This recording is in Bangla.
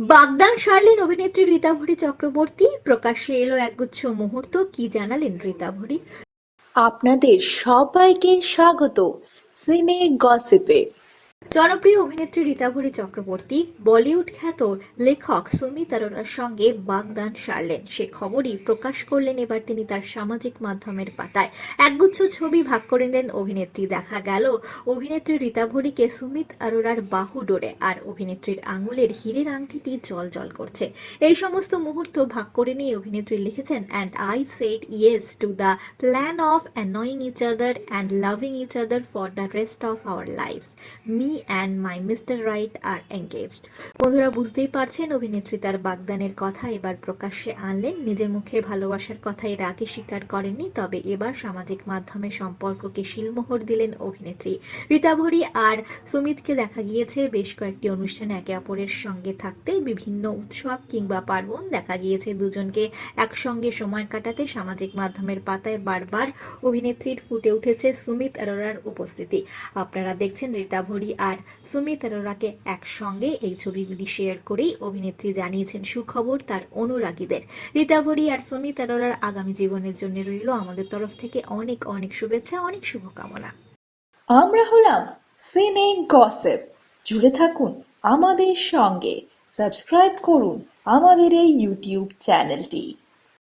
বাগদান সারলেন অভিনেত্রী রীতা ভরি চক্রবর্তী। প্রকাশ্যে এলো একগুচ্ছ মুহূর্ত, কি জানালেন রীতা ভরি আপনাদের সবাইকে স্বাগত। সিনে গসিপে। জনপ্রিয় অভিনেত্রী রীতা ভরি চক্রবর্তী, বলিউড খ্যাত লেখক সুমিত অরোরার সঙ্গে বাগদান সারলেন। সে খবরই প্রকাশ করলেন, এবার তিনি তার সামাজিক মাধ্যমের পাতায়। একগুচ্ছ ছবি ভাগ করে নিলেন অভিনেত্রী। দেখা গেল, অভিনেত্রী রীতা ভরিকে সুমিত অরোরার বাহু ডোরে আর অভিনেত্রীর আঙুলের হীরের আংটিটি জল জল করছে। এই সমস্ত মুহূর্ত ভাগ করে নিয়ে অভিনেত্রী লিখেছেন and I said yes to the plan of annoying each other and loving each other for the rest of our lives me and my mister right are engaged বন্ধুরা বুঝতেই পারছেন, অভিনেত্রী তার বাগদানের কথা এবার প্রকাশ্যে আনলেন। নিজের মুখে ভালোবাসার কথা এর আগে স্বীকার করেননি, তবে এবার সামাজিক মাধ্যমে সম্পর্ককে শিলমোহর দিলেন অভিনেত্রী। রীতা ভরি আর সুমিতকে দেখা গিয়েছে, বেশ কয়েকটি অনুষ্ঠানে একে অপরের সঙ্গে থাকতে। বিভিন্ন উৎসব কিংবা পার্বণ দেখা গিয়েছে দুজনকে একসঙ্গে সময় কাটাতে। সামাজিক মাধ্যমের পাতায় বারবার অভিনেত্রীর ফুটে উঠেছে সুমিত অরোরার উপস্থিতি। আপনারা দেখছেন রীতা ভরি আর সুমিত অরোরাকে একসঙ্গে এই ছবিগুলি শেয়ার করেই অভিনেত্রী জানিয়েছেন সুখবর তার অনুরাগীদের। রীতা ভরি আর সুমিত অরোরার আগামী জীবনের জন্য রইল আমাদের তরফ থেকে অনেক অনেক শুভেচ্ছা, অনেক শুভকামনা। আমরা হলাম সিনে গসেপ। জুড়ে থাকুন আমাদের সঙ্গে। সাবস্ক্রাইব করুন আমাদের এই ইউটিউব চ্যানেলটি।